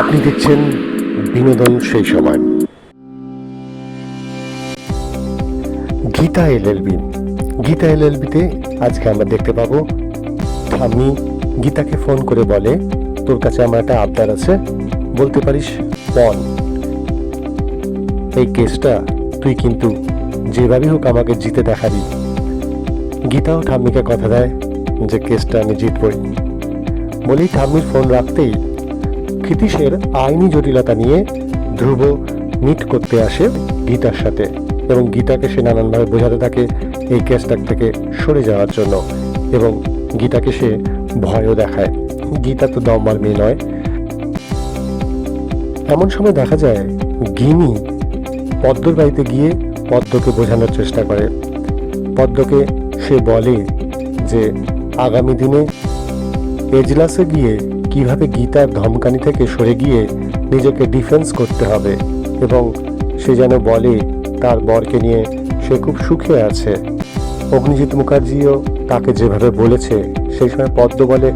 আপনি দেখছেন বিনোদন সেই সময়। গীতা এলএলবি গীতা এলএলবিতে আজকে আমরা দেখতে পাবো ঠাম্মি গীতাকে ফোন করে বলে, তোর কাছে আমার একটা আবদার আছে, বলতে পারিস পন এই কেসটা তুই কিন্তু যেভাবেই হোক আমাকে জিতে দেখাবি। গীতাও ঠাম্মিকে কথা দেয় যে কেসটা আমি জিতবই। বলেই ঠাম্মির ফোন রাখতেই ক্ষিতীশের আইনি জটিলতা নিয়ে ধ্রুব মিট করতে আসে গীতার সাথে এবং গীতাকে সে নানানভাবে বোঝাতে থাকে এই কেসটা থেকে সরে যাওয়ার জন্য এবং গীতাকে সে ভয়ও দেখায়। গীতা তো দম্বার মেয়ে নয়। এমন সময় দেখা যায় গিনি পদ্মর বাড়িতে গিয়ে পদ্মকে বোঝানোর চেষ্টা করে। পদ্মকে সে বলে যে, আগামী দিনে এজলাসে গিয়ে কীভাবে গীতার ধমকানি থেকে সরে গিয়ে নিজেকে ডিফেন্স করতে হবে এবং সে যেন বলে তার বরকে নিয়ে সে খুব সুখে আছে। অগ্নিজিৎ মুখার্জিও তাকে যেভাবে বলেছে সেই সময় পদ্ম বলে,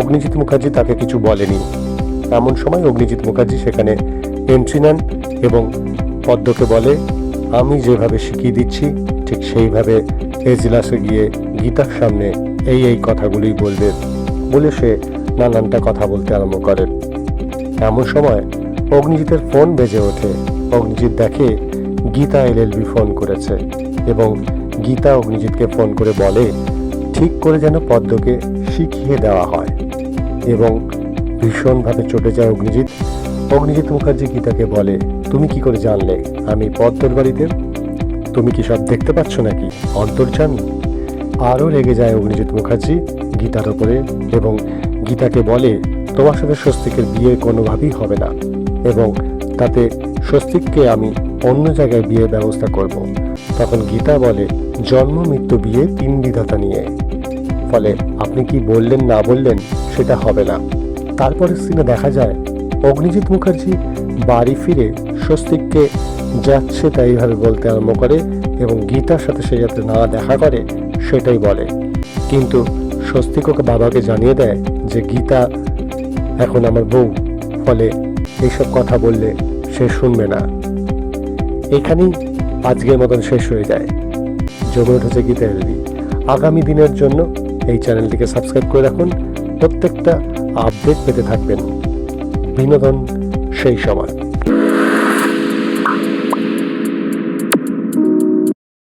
অগ্নিজিৎ মুখার্জি তাকে কিছু বলেনি। এমন সময় অগ্নিজিৎ মুখার্জি সেখানে এন্ট্রি নেন এবং পদ্মকে বলে, আমি যেভাবে শিখিয়ে দিচ্ছি, ঠিক সেইভাবে এজলাসে গিয়ে গীতার সামনে এই এই কথাগুলোই বলবে। বলে সে নানানটা কথা বলতে আরম্ভ করেন এমন সময় অগ্নিজিতের ফোন বেজে ওঠে। অগ্নিজিৎ দেখে গীতা এলএলবি ফোন করেছে এবং গীতা অগ্নিজিৎকে ফোন করে বলে, ঠিক করে যেন পদ্মকে শিখিয়ে দেওয়া হয়। এবং ভীষণভাবে চটে যায় অগ্নিজিৎ। অগ্নিজিৎ মুখার্জি গীতাকে বলে, তুমি কি করে জানলে আমি পদ্মর বাড়িতে? তুমি কি সব দেখতে পাচ্ছ নাকি? অন্তর্জামী আরও রেগে যায় অগ্নিজিৎ মুখার্জি। গীতার ওপরে এবং গীতাকে বলে, তোমার সাথে স্বস্তিকের বিয়ে কোনোভাবেই হবে না এবং তাতে স্বস্তিককে আমি অন্য জায়গায় বিয়ের ব্যবস্থা করব। তখন গীতা বলে, জন্ম, মৃত্যু, বিয়ে তিন বিধাতা নিয়ে। ফলে আপনি কি বললেন, না বললেন, সেটা হবে না। তারপরের সিনে দেখা যায়, অগ্নিজিৎ মুখার্জি বাড়ি ফিরে স্বস্তিককে যাচ্ছে তাইভাবে বলতে আরম্ভ করে এবং গীতার সাথে সে যাতে না দেখা করে, সেটাই বলে। কিন্তু স্বস্তিক ওকে বাবাকে জানিয়ে দেয় যে, গীতা এখন আমার বউ। ফলে এইসব কথা বললে সে শুনবে না। এখানেই আজকের মতন শেষ হয়ে যায়। জমে উঠেছে গীতা এলবি আগামী দিনের জন্য এই চ্যানেলটিকে সাবস্ক্রাইব করে রাখুন। প্রত্যেকটা আপডেট পেতে থাকবেন। বিনোদন সেই সময়।